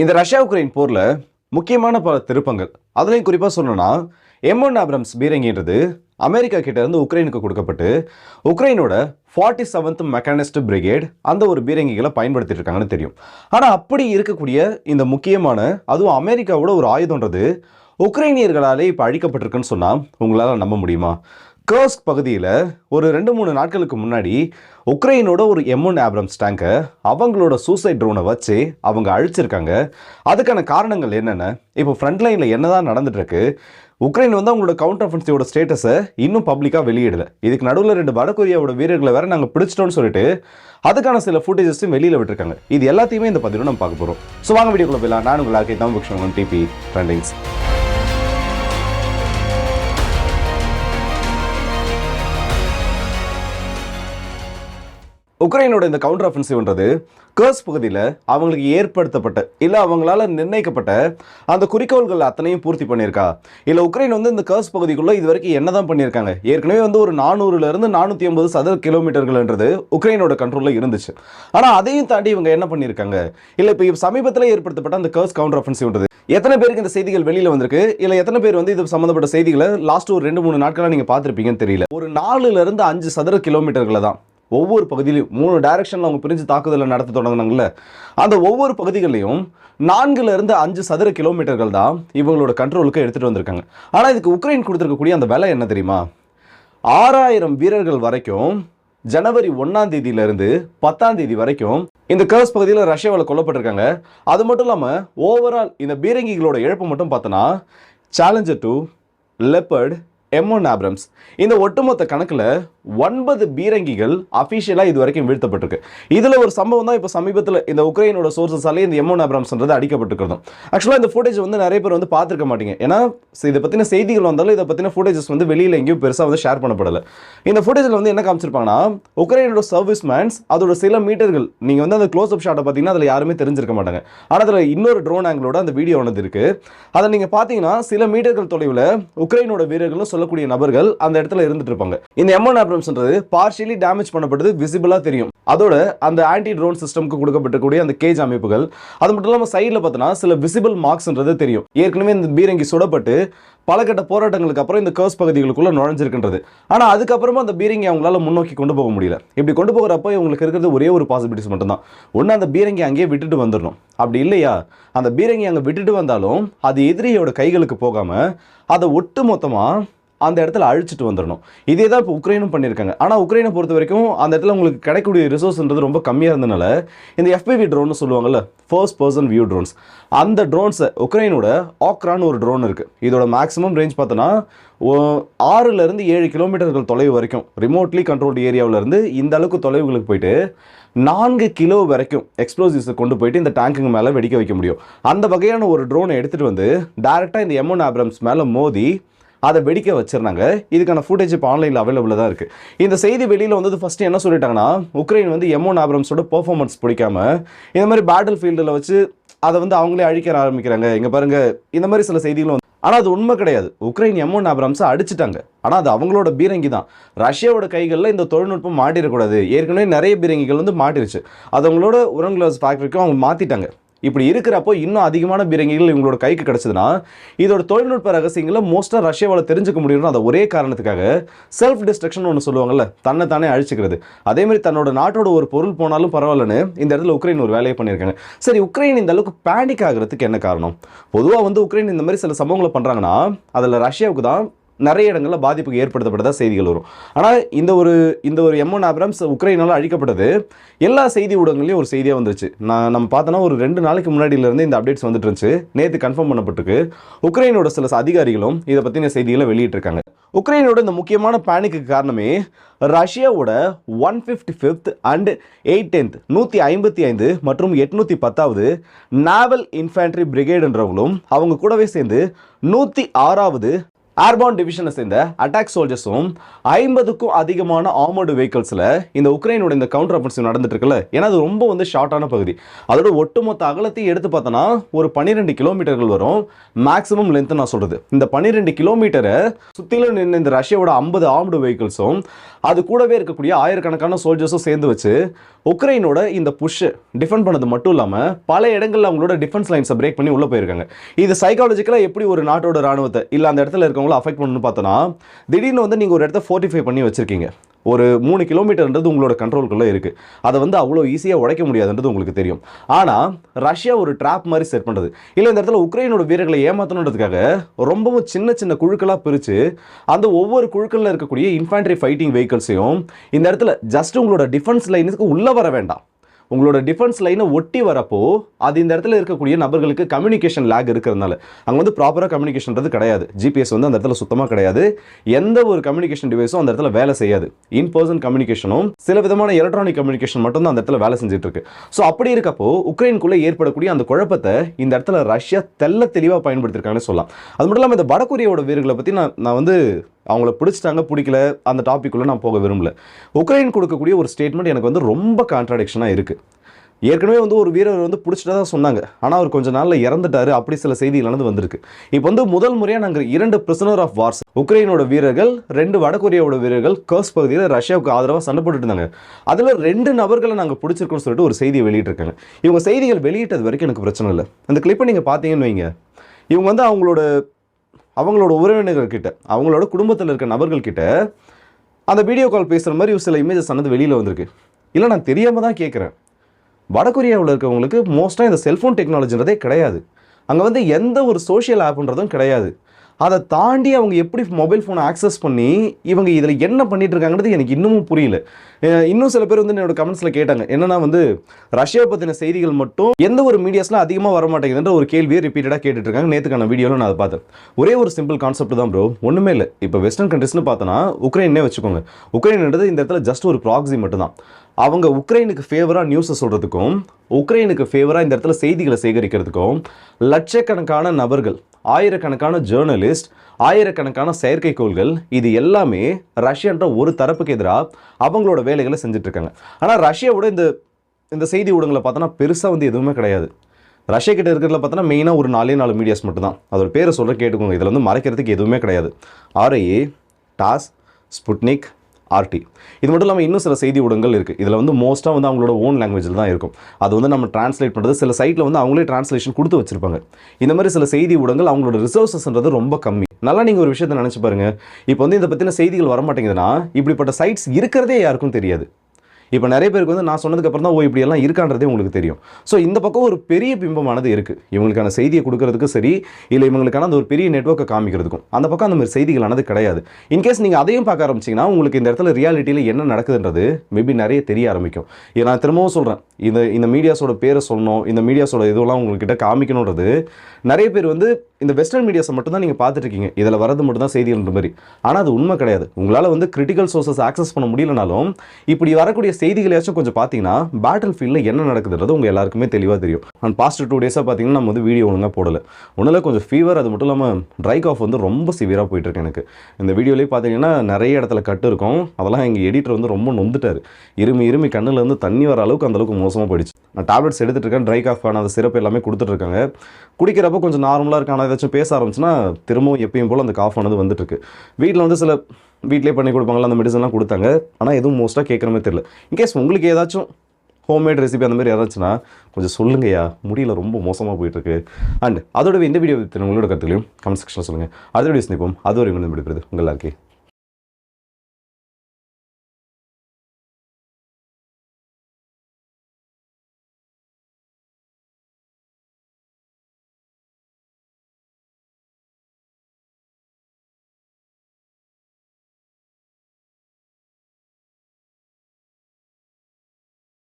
இந்த Russia Ukraine போரில் முக்கியமான பல திருப்பங்கள். அதுலேயும் குறிப்பாக சொல்லணும்னா எம்ஒன் ஆப்ரம்ஸ் பீரங்கின்றது அமெரிக்கா கிட்ட இருந்து உக்ரைனுக்கு கொடுக்கப்பட்டு உக்ரைனோட ஃபார்ட்டி செவன்த் மெக்கானிஸ்ட் பிரிகேட் அந்த ஒரு பீரங்கிகளை பயன்படுத்திட்டு இருக்காங்கன்னு தெரியும். ஆனால் அப்படி இருக்கக்கூடிய இந்த முக்கியமான அதுவும் அமெரிக்காவோட ஒரு ஆயுதம்ன்றது உக்ரைனியர்களாலே இப்போ அழிக்கப்பட்டிருக்குன்னு சொன்னால் உங்களால் நம்ப முடியுமா? கர்ஸ்க் பகுதியில் ஒரு ரெண்டு மூணு நாட்களுக்கு முன்னாடி உக்ரைனோட ஒரு எம்ஒன் ஆப்ரம்ஸ் டேங்கை அவங்களோட சூசைட் ட்ரோனை வச்சு அவங்க அழிச்சிருக்காங்க. அதுக்கான காரணங்கள் என்னென்ன? இப்போ ஃப்ரண்ட் லைனில் என்னதான் நடந்துட்டுருக்கு? உக்ரைன் வந்து அவங்களோட கவுண்டர் அஃபென்சிவோட ஸ்டேட்டஸை இன்னும் பப்ளிக்காக வெளியிடல. இதுக்கு நடுவில் ரெண்டு வடகொரியாவோட வீரர்களை வேற நாங்கள் பிடிச்சிட்டோம்னு சொல்லிட்டு அதுக்கான சில ஃபுட்டேஜஸும் வெளியில் விட்டுருக்காங்க. இது எல்லாத்தையுமே இந்த பதிவில் நம்ம பார்க்க போகிறோம் ஸோ வாங்க வீடியோக்குள்ள போயிடலாம். நான் உங்களாக்கே தான் புக்ஷன் டிபி ட்ரெண்டிங்ஸ் உக்ரைனோட இந்த கவுண்டர் ஆஃபென்சிவ்ன்றது கர்ஸ் பகுதியில் அவங்களுக்கு ஏற்படுத்தப்பட்ட இல்லை அவங்களால நிர்ணயிக்கப்பட்ட அந்த குறிக்கோள்கள் அத்தனையும் பூர்த்தி பண்ணியிருக்கா? இல்லை உக்ரைன் வந்து இந்த கர்ஸ் பகுதிக்குள்ளே இது வரைக்கும் என்ன தான் பண்ணியிருக்காங்க? ஏற்கனவே வந்து ஒரு நானூறுலேருந்து நானூற்றி ஐம்பது சதுர கிலோமீட்டர்கள்ன்றது உக்ரைனோட கண்ட்ரோலில் இருந்துச்சு. ஆனால் அதையும் தாண்டி இவங்க என்ன பண்ணியிருக்காங்க? இல்லை இப்போ சமீபத்தில் ஏற்படுத்தப்பட்ட அந்த கர்ஸ் கவுண்டர் ஆஃபென்சிவ்ன்றது எத்தனை பேருக்கு இந்த செய்திகள் வெளியில் வந்திருக்கு? இல்லை எத்தனை பேர் வந்து இது சம்மந்தப்பட்ட செய்திகளை லாஸ்ட் ஒரு ரெண்டு மூணு நாட்களாக நீங்கள் பார்த்துருப்பீங்கன்னு தெரியல. ஒரு நாலுலேருந்து அஞ்சு சதுர கிலோமீட்டர்களை தான் ஒவ்வொரு பகுதியிலையும் மூணு டைரக்ஷனில் அவங்க பிரிஞ்சு தாக்குதலை நடத்த தொடங்கினாங்கல்ல. அந்த ஒவ்வொரு பகுதிகளையும் நான்குலேருந்து அஞ்சு சதுர கிலோமீட்டர்கள் தான் இவங்களோட கண்ட்ரோலுக்கு எடுத்துகிட்டு வந்திருக்காங்க. ஆனால் இதுக்கு உக்ரைன் கொடுத்துருக்கக்கூடிய அந்த விலை என்ன தெரியுமா? ஆறாயிரம் வீரர்கள் வரைக்கும் ஜனவரி ஒன்றாம் தேதியிலிருந்து பத்தாம் தேதி வரைக்கும் இந்த கர்ஸ் பகுதியில் ரஷ்யாவில் கொல்லப்பட்டிருக்காங்க. அது மட்டும் இல்லாமல் ஓவரால் இந்த பீரங்கிகளோட இழப்பு மட்டும் பார்த்தோன்னா Challenger two Leopard M one Abrams இந்த ஒட்டுமொத்த கணக்கில் ஒன்பது பீரங்கிகள் அஃபிஷியலாக இது வரைக்கும் வீழ்த்தப்பட்டிருக்கு. இதில் ஒரு சம்பவம் தான் இப்போ சமீபத்தில் இந்த உக்ரைனோட சோர்சஸாலே இந்த எம்ஒன் ஆப்ரம்ஸ்ன்றது அடிக்கப்பட்டிருக்கிறதும் ஆக்சுவலாக இந்த ஃபுட்டேஜ் வந்து நிறைய பேர் வந்து பார்த்துருக்க மாட்டீங்க. ஏன்னா இதை பற்றின செய்திகள் வந்தாலும் இதை பற்றின ஃபுட்டேஜஸ் வந்து வெளியில் எங்கேயும் பெருசாக வந்து ஷேர் பண்ணப்படலை. இந்த ஃபுட்டேஜில் வந்து என்ன காமிச்சிருப்பாங்கன்னா உக்ரைனோட சர்வீஸ் மேன்ஸ் அதோட சில மீட்டர்கள் நீங்கள் வந்து அந்த க்ளோஸ் அப் ஷாட்டை பார்த்தீங்கன்னா அதில் யாருமே தெரிஞ்சிருக்க மாட்டாங்க. ஆனால் அதில் இன்னொரு ட்ரோன் ஆங்கிளோட அந்த வீடியோ ஒன்று இருக்கு. அதை நீங்கள் பார்த்தீங்கன்னா சில மீட்டர்கள் தொலைவில் உக்ரைனோட வீரர்களும் சொல்லக்கூடிய நபர்கள் அந்த இடத்துல இருந்துட்டு இருப்பாங்க. இந்த எம்ஒன் ட்ரோன்ஸ்ன்றது பார்ஷியலி டேமேஜ் பண்ணப்பட்டது விசிபிளாக தெரியும். அதோட அந்த ஆன்டி ட்ரோன் சிஸ்டம்க்கு கொடுக்கப்பட்டக்கூடிய அந்த கேஜ் அமைப்புகள் அது மட்டும் இல்லாமல் சைடில் பார்த்தோன்னா சில விசிபிள் மார்க்ஸ்ன்றது தெரியும். ஏற்கனவே இந்த பீரங்கி சுடப்பட்டு பல கட்ட போராட்டங்களுக்கு அப்புறம் இந்த கர்ஸ் பகுதிகளுக்குள்ள நுழைஞ்சிருக்கின்றது. ஆனால் அதுக்கப்புறமா அந்த பீரங்கி அவங்களால முன்னோக்கி கொண்டு போக முடியல. இப்படி கொண்டு போகிறப்போ இவங்களுக்கு இருக்கிறது ஒரே ஒரு பாசிபிலிட்டிஸ் மட்டும்தான். ஒன்று அந்த பீரங்கி அங்கேயே விட்டுட்டு வந்துடணும் அப்படி இல்லையா? அந்த பீரங்கி அங்கே விட்டுட்டு வந்தாலும் அது எதிரியோட கைகளுக்கு போகாமல் அதை ஒட்டு மொத்தமாக அந்த இடத்துல அழிச்சிட்டு வந்துடணும் இதே தான் இப்போ உக்ரைனும் பண்ணியிருக்காங்க. ஆனால் உக்ரைனை பொறுத்த வரைக்கும் அந்த இடத்துல உங்களுக்கு கிடைக்கக்கூடிய ரிசோர்ஸ்ன்றது ரொம்ப கம்மியாக இருந்தனால இந்த எஃபிவி ட்ரோன்னு சொல்லுவாங்கல்ல ஃபர்ஸ்ட் பர்சன் வியூ ட்ரோன்ஸ் அந்த ட்ரோன்ஸை உக்ரைனோட ஆக்ரான்னு ஒரு ட்ரோன் இருக்குது இதோட மேக்ஸிமம் ரேஞ்ச் பார்த்தோன்னா ஆறுலேருந்து ஏழு கிலோமீட்டர்கள் தொலைவு வரைக்கும் ரிமோட்லி கண்ட்ரோல்டு ஏரியாவிலேருந்து இந்த அளவுக்கு தொலைவுகளுக்கு போயிட்டு நான்கு கிலோ வரைக்கும் எக்ஸ்ப்ளோசிவ்ஸை கொண்டு போயிட்டு இந்த டேங்குங்க மேலே வெடிக்க வைக்க முடியும். அந்த வகையான ஒரு ட்ரோனை எடுத்துகிட்டு வந்து டேரெக்டாக இந்த எம்ஒன் ஆப்ரம்ஸ் மேலே மோதி அதை வெடிக்க வச்சிருந்தாங்க. இதுக்கான ஃபுட்டேஜ் இப்போ ஆன்லைனில் அவைலபிளாக தான் இருக்குது இந்த செய்தி வெளியில் வந்தது ஃபஸ்ட்டு என்ன சொல்லிட்டாங்கன்னா உக்ரைன் வந்து எம்ஒன் ஆப்ரம்ஸோட பெர்ஃபார்மன்ஸ் பிடிக்காம இந்த மாதிரி பேட்டில் ஃபீல்டில் வச்சு அதை வந்து அவங்களே அழிக்க ஆரம்பிக்கிறாங்க. இங்கே பாருங்கள் இந்த மாதிரி சில செய்திகளும் வந்து ஆனால் அது உண்மை கிடையாது. உக்ரைன் எம்ஒன் ஆப்ரம்ஸை அடிச்சிட்டாங்க. ஆனால் அது அவங்களோட பீரங்கி தான். ரஷ்யாவோட கைகளில் இந்த தொழில்நுட்பம் மாட்டிடக்கூடாது. ஏற்கனவே நிறைய பீரங்கிகள் வந்து மாட்டிருச்சு. அது அவங்களோட உரங்கிளாஸ் ஃபேக்ட்ரிக்கும் அவங்க மாற்றிட்டாங்க இப்படி இருக்கிறப்போ இன்னும் அதிகமான பீரங்கிகள் இவங்களோட கைக்கு கிடைச்சதுன்னா இதோட தொழில்நுட்ப ரகசியங்களை மோஸ்ட்டாக ரஷ்யாவால் தெரிஞ்சுக்க முடியும்னு அந்த ஒரே காரணத்துக்காக செல்ஃப் டிஸ்ட்ரக்ஷன் ஒன்று சொல்லுவாங்கல்ல தன்னை தானே அழிச்சிக்கிறது. அதேமாதிரி தன்னோட நாட்டோட ஒரு பொருள் போனாலும் பரவாயில்லன்னு இந்த இடத்துல உக்ரைன் ஒரு வேலையை பண்ணியிருக்காங்க. சரி உக்ரைன் இந்த அளவுக்கு பேனிக் ஆகிறதுக்கு என்ன காரணம்? பொதுவாக வந்து உக்ரைன் இந்த மாதிரி சில சம்பவங்களை பண்ணுறாங்கன்னா அதில் ரஷ்யாவுக்கு தான் நிறைய இடங்களில் பாதிப்புக்கு ஏற்படுத்தப்பட்டதாக செய்திகள் வரும். ஆனால் இந்த ஒரு இந்த ஒரு எம்ஒன் ஆப்ரம்ஸ் உக்ரைனால் அழிக்கப்பட்டது எல்லா செய்தி ஊடகங்களையும் ஒரு செய்தியாக வந்துருச்சு. நான் நம்ம பார்த்தோன்னா ஒரு ரெண்டு நாளைக்கு முன்னாடியிலேருந்து இந்த அப்டேட்ஸ் வந்துட்டு இருந்துச்சு. நேற்று கன்ஃபார்ம் பண்ணப்பட்டிருக்கு. உக்ரைனோட சில அதிகாரிகளும் இதை பற்றின செய்திகளை வெளியிட்டிருக்காங்க. உக்ரைனோட இந்த முக்கியமான பேனிக்கு காரணமே ரஷ்யாவோட one fifty fifth and eight tenth நூற்றி ஐம்பத்தி ஐந்து மற்றும் எட்நூற்றி பத்தாவது நாவல் இன்ஃபேண்ட்ரி பிரிகேடுன்றவங்களும் அவங்க கூடவே சேர்ந்து நூற்றி ஆறாவது ஏர்பான் டிவிஷனை சேர்ந்த அட்டாக் சோல்ஜர்ஸும் ஐம்பதுக்கும் அதிகமான ஆர்மர்டு வெஹிக்கல்ஸில் இந்த உக்ரைனோட இந்த கவுண்டர் அஃபென்சிவ் நடந்துட்டு இருக்குல்ல? ஏன்னா அது ரொம்ப வந்து ஷார்ட்டான பகுதி. அதோட ஒட்டுமொத்த அகலத்தையும் எடுத்து பார்த்தோன்னா ஒரு பன்னிரெண்டு கிலோமீட்டர்கள் வரும். மேக்ஸிமம் லென்த் நான் சொல்றது. இந்த பன்னிரெண்டு கிலோமீட்டரை சுற்றிலும் நின்று இந்த ரஷ்யாவோட ஐம்பது ஆர்ம்டு வெஹிக்கிள்ஸும் அது கூடவே இருக்கக்கூடிய ஆயிரக்கணக்கான சோல்ஜர்ஸும் சேர்ந்து வச்சு உக்ரைனோட இந்த புஷ் டிஃபெண்ட் பண்ணது மட்டும் இல்லாமல் பல இடங்களில் அவங்களோட டிஃபென்ஸ் லைன்ஸை பிரேக் பண்ணி உள்ளே போயிருக்காங்க. இது சைக்காலஜிக்கலாக எப்படி ஒரு நாட்டோட ராணுவத்தை இல்லை அந்த இடத்துல இருக்கவங்க இருக்கவங்கள அஃபெக்ட் பண்ணணும்னு பார்த்தோன்னா திடீர்னு வந்து நீங்கள் ஒரு இடத்த ஃபோர்ட்டிஃபை பண்ணி வச்சிருக்கீங்க. ஒரு மூணு கிலோமீட்டர்ன்றது உங்களோட கண்ட்ரோலுக்குள்ளே இருக்குது அதை வந்து அவ்வளோ ஈஸியாக உடைக்க முடியாதுன்றது உங்களுக்கு தெரியும். ஆனால் ரஷ்யா ஒரு ட்ராப் மாதிரி செட் பண்ணுறது இல்லை இந்த இடத்துல உக்ரைனோட வீரர்களை ஏமாற்றணுன்றதுக்காக ரொம்பவும் சின்ன சின்ன குழுக்களாக பிரித்து அந்த ஒவ்வொரு குழுக்களில் இருக்கக்கூடிய இன்ஃபேண்ட்ரி ஃபைட்டிங் வெஹிக்கல்ஸையும் இந்த இடத்துல ஜஸ்ட் உங்களோட டிஃபென்ஸ் லைனுக்கு உள்ளே வர வேண்டாம். உங்களோட டிஃபென்ஸ் லைனை ஒட்டி வரப்போ அது இந்த இடத்துல இருக்கக்கூடிய நபர்களுக்கு கம்யூனிகேஷன் லேக் இருக்கிறதுனால. அங்கே வந்து ப்ராப்பராக கம்யூனிகேஷன்றது கிடையாது. ஜிபிஎஸ் வந்து அந்த இடத்துல சுத்தமாக கிடையாது. எந்த ஒரு கம்யூனிகேஷன் டிவைஸும் அந்த இடத்துல வேலை செய்யாது. இன் பர்சன் கம்யூனிகேஷனும் சில விதமான எலக்ட்ரானிக் கம்யூனிகேஷன் மட்டும் தான் அந்த இடத்துல வேலை செஞ்சுட்டு இருக்கு ஸோ அப்படி இருக்கப்போ உக்ரைனுக்குள்ளே ஏற்படக்கூடிய அந்த குழப்பத்தை இந்த இடத்துல ரஷ்யா தெல்ல தெளிவாக பயன்படுத்திருக்காங்கன்னு சொல்லலாம். அது மட்டும் இல்லாமல் இந்த வடகொரியாவோட வீரர்களை பற்றி நான் நான் வந்து அவங்கள பிடிச்சிட்டாங்க பிடிக்கல அந்த டாப்பிக்குள்ளே நான் போக விரும்பல. உக்ரைன் கொடுக்கக்கூடிய ஒரு ஸ்டேட்மெண்ட் எனக்கு வந்து ரொம்ப கான்ட்ராடிக்ஷனாக இருக்குது ஏற்கனவே வந்து ஒரு வீரர் வந்து பிடிச்சிட்டா தான் சொன்னாங்க. ஆனால் அவர் கொஞ்ச நாளில் இறந்துட்டாரு. அப்படி சில செய்திகள் வந்து வந்திருக்கு. இப்போ வந்து முதல் முறையாக நாங்கள் இரண்டு பிரிசனர் ஆஃப் வார்ஸ் உக்ரைனோட வீரர்கள் ரெண்டு வடகொரியாவோட வீரர்கள் கர்ஸ் பகுதியில் ரஷ்யாவுக்கு ஆதரவாக சண்டை போட்டுட்டு இருந்தாங்க. அதில் ரெண்டு நபர்களை நாங்கள் பிடிச்சிருக்கோம்னு சொல்லிட்டு ஒரு செய்தியை வெளியிட்டிருக்காங்க. இவங்க செய்திகள் வெளியிட்டது வரைக்கும் எனக்கு பிரச்சனை இல்லை. இந்த கிளிப்பை நீங்கள் பார்த்தீங்கன்னு வைங்க. இவங்க வந்து அவங்களோட அவங்களோட உறவினர்கள்கிட்ட அவங்களோட குடும்பத்தில் இருக்க நபர்கள்கிட்ட அந்த வீடியோ கால் பேசுகிற மாதிரி ஒரு சில இமேஜஸ் ஆனது வெளியில் வந்திருக்கு. இல்லை நான் தெரியாமல் தான் கேட்குறேன் வடகொரியாவில் இருக்கவங்களுக்கு மோஸ்ட்டாக இந்த செல்ஃபோன் டெக்னாலஜின்றதே கிடையாது. அங்கே வந்து எந்த ஒரு சோஷியல் ஆப்புன்றதும் கிடையாது. அதை தாண்டி அவங்க எப்படி மொபைல் ஃபோனை ஆக்சஸ் பண்ணி இவங்க இதில் என்ன பண்ணிட்டு இருக்காங்கன்றது எனக்கு இன்னமும் புரியல. இன்னும் சில பேர் வந்து என்னோட கமெண்ட்ஸில் கேட்டாங்க. என்னன்னா வந்து ரஷ்யா பற்றின செய்திகள் மட்டும் எந்த ஒரு மீடியாஸ்லாம் அதிகமாக வர மாட்டேங்குதுன்ற ஒரு கேள்வியை ரிப்பீட்டடாக கேட்டுட்டு இருக்காங்க. நேற்றுக்கான வீடியோவில் நான் அதை பார்த்தேன். ஒரே ஒரு சிம்பிள் கான்செப்ட் தான் ப்ரோ ஒன்றுமே இல்லை. இப்போ வெஸ்டர்ன் கண்ட்ரிஸ்னு பார்த்தோன்னா உக்ரைனே வச்சுக்கோங்க. உக்ரைன்ன்றது இந்த இடத்துல ஜஸ்ட் ஒரு ப்ராக்ஸி மட்டும்தான். அவங்க உக்ரைனுக்கு ஃபேவராக நியூஸை சொல்கிறதுக்கும் உக்ரைனுக்கு ஃபேவராக இந்த இடத்துல செய்திகளை சேகரிக்கிறதுக்கும் லட்சக்கணக்கான நபர்கள் ஆயிரக்கணக்கான ஜேர்னலிஸ்ட் ஆயிரக்கணக்கான செயற்கைக்கோள்கள் இது எல்லாமே ரஷ்யான்ற ஒரு தரப்புக்கு எதிராக அவங்களோட வேலைகளை செஞ்சுட்ருக்காங்க. ஆனால் ரஷ்யாவோட இந்த இந்த செய்தி ஊடகங்களை பார்த்தோன்னா பெருசாக வந்து எதுவுமே கிடையாது. ரஷ்யா கிட்ட இருக்கிறதுல பார்த்தோன்னா மெயினாக ஒரு நாலே நாலு மீடியாஸ் மட்டும் தான் அதோட பேரை சொல்கிற கேட்டுக்கோங்க. இதில் வந்து மறைக்கிறதுக்கு எதுவுமே கிடையாது. ஆர்ஐஏ டாஸ் ஸ்புட்னிக் ஆர்டி இது மட்டும் இல்லாமல் இன்னும் சில செய்தி ஊடகங்கள் இருக்குது இதில் வந்து மோஸ்ட்டாக வந்து அவங்களோட ஓன் லாங்குவேஜில் தான் இருக்கும். அது வந்து நம்ம டிரான்ஸ்லேட் பண்ணுறது சில சைட்டில் வந்து அவங்களே டிரான்ஸ்லேஷன் கொடுத்து வச்சிருப்பாங்க. இந்த மாதிரி சில செய்தி ஊடகங்கள் அவங்களோட ரிசோர்ஸஸ்ன்றது ரொம்ப கம்மி. நல்லா நீங்கள் ஒரு விஷயத்தை நினச்சி பாருங்க. இப்போ வந்து இதை பற்றின செய்திகள் வர மாட்டேங்குதுன்னா இப்படிப்பட்ட சைட்ஸ் இருக்கிறதே யாருக்கும் தெரியாது. இப்போ நிறைய பேருக்கு வந்து நான் சொன்னதுக்கு தான் ஓ இப்படி எல்லாம் இருக்கான்றதே உங்களுக்கு தெரியும். ஸோ இந்த பக்கம் ஒரு பெரிய பிம்பமானது இருக்குது இவங்களுக்கான செய்தியை கொடுக்கறதுக்கு சரி இல்லை இவங்களுக்கான அந்த ஒரு பெரிய நெட்வொர்க்கை காமிக்கிறதுக்கும். அந்த பக்கம் அந்த மாதிரி செய்திகளானது கிடையாது. இன்கேஸ் நீங்கள் அதையும் பார்க்க ஆரம்பிச்சிங்கன்னா உங்களுக்கு இந்த இடத்துல ரியாலிட்டியில் என்ன நடக்குதுன்றது மேபி நிறைய தெரிய ஆரம்பிக்கும். நான் திரும்பவும் சொல்கிறேன் இந்த இந்த மீடியாஸோட பேரை சொல்லணும் இந்த மீடியாஸோட இதுவெல்லாம் உங்கள்கிட்ட காமிக்கணுன்றது நிறைய பேர் வந்து இந்த வெஸ்டர்ன் மீடியாஸை மட்டும் தான் நீங்கள் பார்த்துட்டு இருக்கீங்க இதில் வரது மட்டும் தான் செய்திகள்ன்ற மாதிரி. ஆனால் அது உண்மை கிடையாது. உங்களால் வந்து கிரிட்டிக்கல் சோர்சஸ் ஆக்சஸ் பண்ண முடியலனாலும் இப்படி வரக்கூடிய செய்திகளையாச்சும் கொஞ்சம் பார்த்தீங்கன்னா பேட்டில் ஃபீல்டில் என்ன நடக்குதுன்றது உங்கள் எல்லாருக்குமே தெளிவாக தெரியும். அண்ட் பாஸ்ட் டூ டேஸாக பார்த்தீங்கன்னா நம்ம வந்து வீடியோ ஒழுங்காக போடலை. ஒன்றில் கொஞ்சம் ஃபீவர் அது மட்டும் இல்லாமல் ட்ரை காஃப் வந்து ரொம்ப சிவியராக போயிட்டுருக்கு எனக்கு. இந்த வீடியோலேயே பார்த்தீங்கன்னா நிறைய இடத்துல கட்டு இருக்கும். அதெல்லாம் எங்கள் எடிட்டர் வந்து ரொம்ப நொந்துட்டார். இருமி இருமி கண்ணுலேருந்து தண்ணி வர அளவுக்கு அந்தளவுக்கு மோசமாக போயிடுச்சு. நான் டேப்லெட்ஸ் எடுத்துட்டு இருக்கேன் ட்ரை காஃபான அந்த சிறப்பு எல்லாமே கொடுத்துட்ருக்காங்க குடிக்கிறப்ப கொஞ்சம் நார்மலாக இருக்கான ஆனால் ஏதாச்சும் பேச ஆரம்பிச்சுன்னா திரும்பவும் எப்பயும் போல் அந்த காஃப் ஆனது வந்துட்டுருக்கு. வீட்டில் வந்து சில வீட்டிலே பண்ணி கொடுப்பாங்களா அந்த மெடிசன்லாம் கொடுத்தாங்க. ஆனால் எதுவும் மோஸ்ட்டாக கேட்குற மாதிரி தெரியல. இன்கேஸ் உங்களுக்கு ஏதாச்சும் ஹோம்மேட் ரெசிபி அந்த மாதிரி ஏதாச்சுன்னா கொஞ்சம் சொல்லுங்கய்யா. முடியல ரொம்ப மோசமாக போயிட்டுருக்கு. அண்ட் அதோட இந்த வீடியோ உங்களோட கருத்துலையும் கமெண்ட் செக்ஷனில் சொல்லுங்கள் அதோட சந்திப்போம். அது ஒரு விடுபடுகிறது உங்கள் எல்லாருக்கே